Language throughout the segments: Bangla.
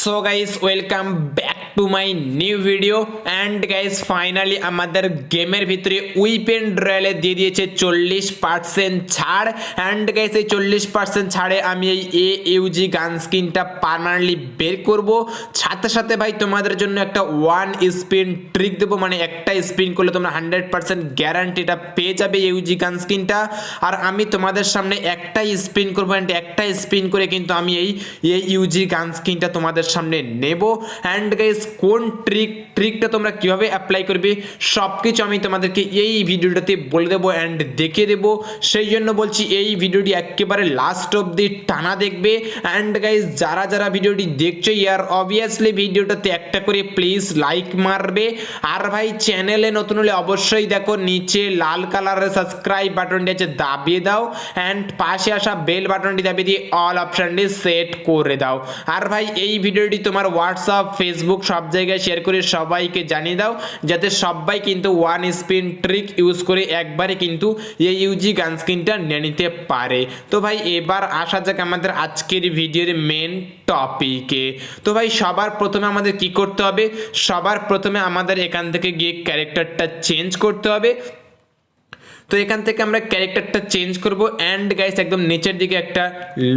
So guys welcome back to my new video and guys finally আমাদের গেমের ভিতরে উইপেন রয়্যালে দিয়ে দিয়েছে চল্লিশ পার্সেন্ট ছাড়। অ্যান্ড গাইস এই চল্লিশ পার্সেন্ট ছাড়ে আমি এই এ ইউজি গান স্কিনটা পার্মানেন্টলি বের করব। সাথে সাথে ভাই, তোমাদের জন্য একটা ওয়ান স্পিন ট্রিক দেবো। মানে একটা স্পিন করলে তোমরা হান্ড্রেড পার্সেন্ট গ্যারান্টিটা পেয়ে যাবে ইউজি গান স্কিনটা আর আমি তোমাদের সামনে একটাই স্পিন করব অ্যান্ড একটা স্পিন করে কিন্তু আমি এই ইউজি গান স্কিনটা তোমাদের সামনে নেব। অ্যান্ড গাইস কোন ট্রিক ট্রিকটা তোমরা কীভাবে অ্যাপ্লাই করবে সব কিছু আমি তোমাদেরকে এই ভিডিওটাতে বলে দেবো অ্যান্ড দেখে দেবো। সেই জন্য বলছি, এই ভিডিওটি একেবারে লাস্ট অবধি টানা দেখবে। অ্যান্ড গাইস যারা যারা ভিডিওটি দেখছ ইয়ার অবভিয়াসলি ভিডিওটাতে একটা করে প্লিজ লাইক মারবে। আর ভাই চ্যানেলে নতুন হলে অবশ্যই দেখো, নিচে লাল কালারের সাবস্ক্রাইব বাটনটি আছে, দাবিয়ে দাও। অ্যান্ড পাশে আসা বেল বাটনটি দাবিয়ে দিয়ে অল অপশানটি সেট করে দাও। আর ভাই, এই ভিডিওটি তোমার হোয়াটসঅ্যাপ ফেসবুক সব জায়গায় শেয়ার করে সবাইকে জানিয়ে দাও, যাতে সবাই কিন্তু ওয়ান স্পিন ট্রিক ইউজ করে একবারে কিন্তু এই ইউজি গান স্ক্রিনটা নিয়ে নিতে পারে। তো ভাই, এবার আসা যাক আমাদের আজকের ভিডিওর মেন টপিকে তো ভাই, সবার প্রথমে আমাদের কি করতে হবে? সবার প্রথমে আমাদের এখান থেকে গিয়ে ক্যারেক্টারটা চেঞ্জ করতে হবে। তো এখান থেকে আমরা ক্যারেক্টারটা চেঞ্জ করব। অ্যান্ড গাইস একদম নিচের দিকে একটা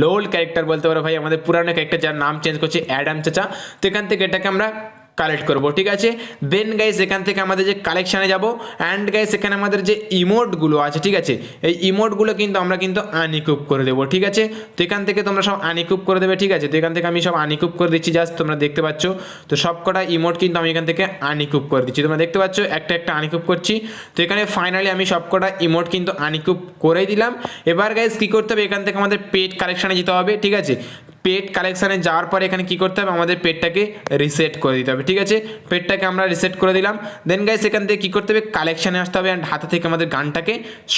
লোল ক্যারেক্টার বলতে পারো ভাই, আমাদের পুরানো ক্যারেক্টার যার নাম চেঞ্জ করছে অ্যাডাম চাচা। তো এখান থেকে এটাকে আমরা কালেক্ট করব, ঠিক আছে? দেন গাইস এখান থেকে আমাদের যে কালেকশানে যাব অ্যান্ড গাইস এখানে আমাদের যে ইমোটগুলো আছে, ঠিক আছে? এই ইমোটগুলো কিন্তু আমরা কিন্তু আনিকুপ করে দেবো, ঠিক আছে? তো এখান থেকে তোমরা সব আনিকুপ করে দেবে, ঠিক আছে? তো এখান থেকে আমি সব আনিকুপ করে দিচ্ছি জাস্ট তোমরা দেখতে পাচ্ছ। তো সব কটা ইমোট কিন্তু আমি এখান থেকে আনিকুপ করে দিচ্ছি। তোমরা দেখতে পাচ্ছ, একটা একটা আনিকুপ করছি। তো এখানে ফাইনালি আমি সব কটা ইমোট কিন্তু আনিকুপ করে দিলাম। এবার গাইস কী করতে হবে? এখান থেকে আমাদের পেট কালেকশানে যেতে হবে, ঠিক আছে? পেট কালেকশানে যাওয়ার পরে এখানে কি করতে হবে? আমাদের পেটটাকে রিসেট করে দিতে হবে, ঠিক আছে? পেটটাকে আমরা রিসেট করে দিলাম। দেন গাইস এখান থেকে কী করতে হবে? কালেকশানে আসতে হবে অ্যান্ড হাতে থেকে আমাদের গানটাকে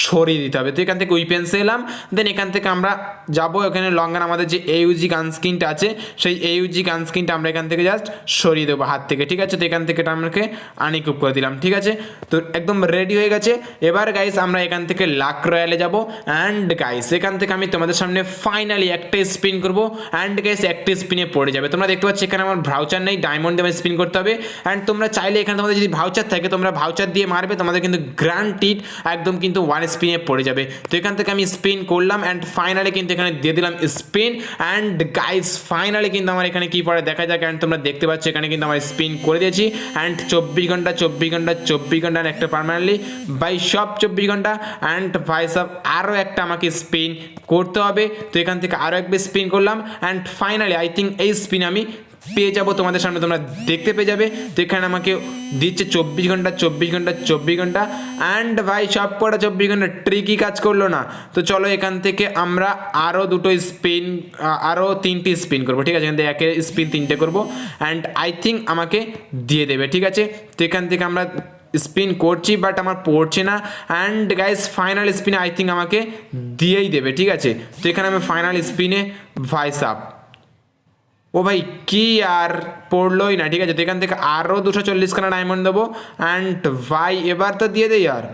সরিয়ে দিতে হবে। তো এখান থেকে উইপেন্সে এলাম। দেন এখান থেকে আমরা যাব, এখানে লঙ্গান আমাদের যে এইউজি গান স্ক্রিনটা আছে, সেই এইউজি গান স্ক্রিনটা আমরা এখান থেকে জাস্ট সরিয়ে দেবো হাত থেকে, ঠিক আছে? তো এখান থেকে এটা আমাকে আনিকুপ করে দিলাম, ঠিক আছে? তো একদম রেডি হয়ে গেছে। এবার গাইস আমরা এখান থেকে লাক রয়্যালে যাব। অ্যান্ড গাইস এখান থেকে আমি তোমাদের সামনে ফাইনালি একটা স্পিন করব। অ্যান্ড গাইস একটা স্পিনে পড়ে যাবে। তোমরা দেখতে পাচ্ছ এখানে আমার ভাউচার নেই ডায়মন্ড দিয়ে স্পিন করতে হবে। অ্যান্ড তোমরা চাইলে এখানে তোমাদের যদি ভাউচার থাকে, তোমরা ভাউচার দিয়ে মারবে, তোমাদের কিন্তু গ্রান্টিড একদম কিন্তু ওয়ান স্পিনে পড়ে যাবে। তো এখান থেকে আমি স্পিন করলাম অ্যান্ড ফাইনালি কিন্তু এখানে দিয়ে দিলাম স্পিন অ্যান্ড গাইস ফাইনালি কিন্তু আমার এখানে কি পড়ে? দেখা যাক অ্যান্ড তোমরা দেখতে পাচ্ছ এখানে কিন্তু আমার স্পিন করে দিয়েছি। অ্যান্ড চব্বিশ ঘণ্টা চব্বিশ ঘণ্টা চব্বিশ ঘণ্টা একটা পারমানেন্টলি বাই সব চব্বিশ ঘণ্টা। অ্যান্ড ভাই সব আরও একটা আমাকে স্পিন করতে হবে। তো এখান থেকে আরও একবার স্পিন করলাম। অ্যান্ড ফাইনালি আই থিঙ্ক এই স্পিন আমি পেয়ে যাব তোমাদের সামনে, তোমরা দেখতে পেয়ে যাবে। তো এখানে আমাকে দিচ্ছে চব্বিশ ঘণ্টা চব্বিশ ঘণ্টা চব্বিশ ঘণ্টা। অ্যান্ড ভাই, সব কটা চব্বিশ ঘণ্টা ট্রিকই কাজ করল না। তো চলো এখান থেকে আমরা আরও দুটো স্পিন আরও তিনটি স্পিন করব, ঠিক আছে? এখান থেকে একে স্পিন তিনটে করব। অ্যান্ড আই থিঙ্ক আমাকে দিয়ে দেবে, ঠিক আছে? তো এখান থেকে আমরা স্পিন করছি বাট আমার পড়ছে না। অ্যান্ড গাইস ফাইনাল স্পিনে আই থিঙ্ক আমাকে দিয়েই দেবে, ঠিক আছে? তো এখানে আমি ফাইনাল স্পিনে ভাইস আপ ও ভাই, কি আর পড়লোই না, ঠিক আছে? তো এখান থেকে আরও দুশো চল্লিশ খানা ডায়মন্ড দেবো। অ্যান্ড ভাই এবার তো দিয়ে দেই আর।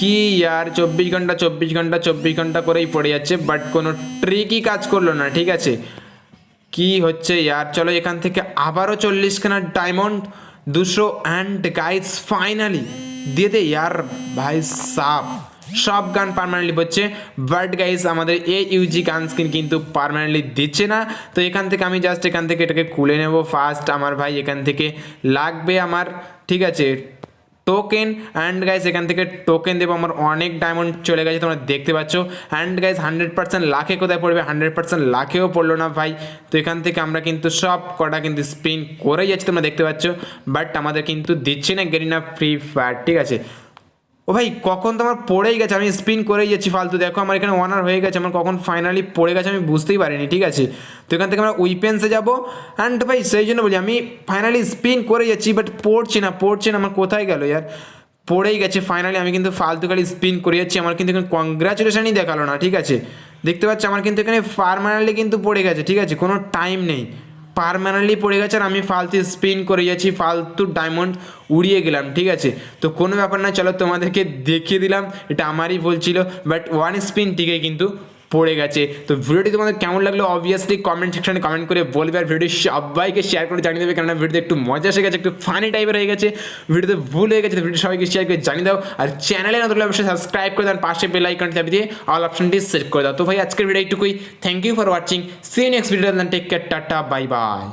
কি আর চব্বিশ ঘণ্টা চব্বিশ ঘণ্টা চব্বিশ ঘণ্টা করেই পড়ে যাচ্ছে বাট কোনো ট্রিকই কাজ করল না, ঠিক আছে? কি হচ্ছে, ইয়ার? চলো এখান থেকে আবারও চল্লিশ খানা ডায়মন্ড দুশো অ্যান্ড গাইজ ফাইনালি দিয়ে দে ইয়ার ভাই সাপ সব গান পারমানেন্টলি হচ্ছে বাট গাইজ আমাদের A U G gun screen কিন্তু পারমানেন্টলি দিচ্ছে না। তো এখান থেকে আমি জাস্ট এখান থেকে এটাকে খুলে নেব। ফার্স্ট আমার ভাই এখান থেকে লাগবে আমার, ঠিক আছে? টোকেন অ্যান্ড গাইজ এখান থেকে টোকেন দেবো। আমার অনেক ডায়মন্ড চলে গেছে, তোমরা দেখতে পাচ্ছ। অ্যান্ড গাইজ হান্ড্রেড পার্সেন্ট লাখে কোথায় পড়বে? হান্ড্রেড পার্সেন্ট লাখেও পড়ল না ভাই। তো এখান থেকে আমরা কিন্তু সব কটা কিন্তু স্পিন করে যাচ্ছি, তোমরা দেখতে পাচ্ছ। বাট আমাদের কিন্তু দিচ্ছে না গেরিনা ফ্রি ফায়ার ঠিক আছে? ও ভাই, কখন তো আমার পড়েই গেছে, আমি স্পিন করেই যাচ্ছি ফালতু। দেখো আমার এখানে ওয়ানার হয়ে গেছে, আমার কখন ফাইনালি পড়ে গেছে আমি বুঝতেই পারিনি, ঠিক আছে? তো এখান থেকে আমরা উইপেন্সে যাব। অ্যান্ড ভাই, সেই জন্য বলি, আমি ফাইনালি স্পিন করে যাচ্ছি বাট পড়ছি না, পড়ছে না, আমার কোথায় গেল ইয়ার পড়েই গেছে ফাইনালি আমি কিন্তু ফালতু খালি স্পিন করে যাচ্ছি, আমার কিন্তু এখানে কংগ্রাচুলেশনই দেখাল না, ঠিক আছে? দেখতে পাচ্ছি, আমার কিন্তু এখানে ফার্মানালি কিন্তু পড়ে গেছে, ঠিক আছে? কোনো টাইম নেই। পারমানেন্টলি পড়ে গেছে আর আমি ফালতু স্পিন করে যাচ্ছি, ফালতু ডায়মন্ড উড়িয়ে গেলাম, ঠিক আছে? তো কোনো ব্যাপার না, চলো তোমাদেরকে দেখিয়ে দিলাম, এটা আমারই ভুল ছিল বাট ওয়ান স্পিন টিকে কিন্তু পড়ে গেছে। তো ভিডিওটি তোমাদের কেমন লাগল? অবভিয়াসলি কমেন্ট সেকশনে কমেন্ট করে বলবে আর ভিডিও সবাইকে শেয়ার করে জানিয়ে দেবে, কেননা ভিডিওতে একটু মজা এসে গেছে, একটু ফানি টাইপের হয়ে গেছে। ভিডিওতে ভুল হয়ে গেছে ভিডিও সবাইকে শেয়ার করে জানিয়ে দাও। আর চ্যানেলে হলে অবশ্যই সাবস্ক্রাইব করে দেন পাশে বেল আইকন চাপ দিয়ে অল অপশনটি সেট করে দাও। তো ভাই, আজকের ভিডিও এইটুকুই। Thank you for watching see next video then take care tata bye bye